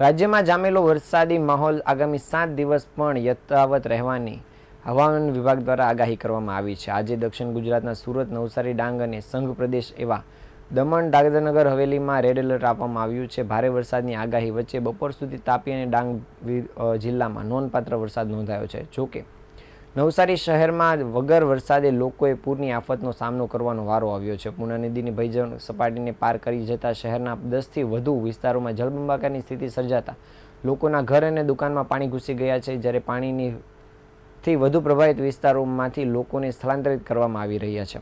રાજ્યમાં જામેલો વરસાદી માહોલ આગામી સાત દિવસ પણ યથાવત રહેવાની હવામાન વિભાગ દ્વારા આગાહી કરવામાં આવી છે. આજે દક્ષિણ ગુજરાતના સુરત, નવસારી, ડાંગ અને સંઘ પ્રદેશ એવા દમણ દાદરનગર હવેલીમાં રેડ એલર્ટ આપવામાં આવ્યું છે. ભારે વરસાદની આગાહી વચ્ચે બપોર સુધી તાપી અને ડાંગ જિલ્લામાં નોંધપાત્ર વરસાદ નોંધાયો છે. જોકે નવસારી શહેરમાં વગર વરસાદે લોકોએ પૂરની આફતનો સામનો કરવાનો વારો આવ્યો છે. પૂર્ણા નદીની ભયજન સપાટીને પાર કરી જતા શહેરના દસથી વધુ વિસ્તારોમાં જળબંબાકારની સ્થિતિ સર્જાતા લોકોના ઘર અને દુકાનમાં પાણી ઘૂસી ગયા છે. જ્યારે પાણીની થી વધુ પ્રભાવિત વિસ્તારોમાંથી લોકોને સ્થળાંતરિત કરવામાં આવી રહ્યા છે.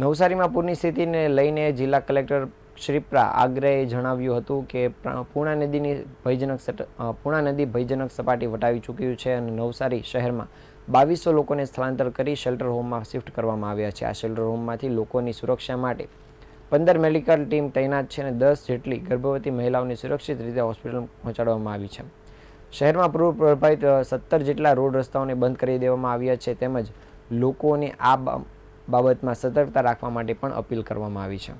નવસારીમાં પૂરની સ્થિતિને લઈને જિલ્લા કલેક્ટર શ્રીપ્રા આગ્રેએ જણાવ્યું હતું કે પ્ર- પૂર્ણા નદીની ભયજનક પૂર્ણા નદી ભયજનક સપાટી વટાવી ચૂક્યું છે અને નવસારી શહેરમાં બાવીસો લોકોને સ્થળાંતર કરી શેલ્ટર હોમમાં શિફ્ટ કરવામાં આવ્યા છે. આ શેલ્ટર હોમમાંથી લોકોની સુરક્ષા માટે પંદર મેડિકલ ટીમ તૈનાત છે અને દસ જેટલી ગર્ભવતી મહિલાઓને સુરક્ષિત રીતે હોસ્પિટલ પહોંચાડવામાં આવી છે. શહેરમાં પૂર્વ પ્રભાવિત સત્તર જેટલા રોડ રસ્તાઓને બંધ કરી દેવામાં આવ્યા છે તેમજ લોકોને આ બાબતમાં સતર્કતા રાખવા માટે પણ અપીલ કરવામાં આવી છે.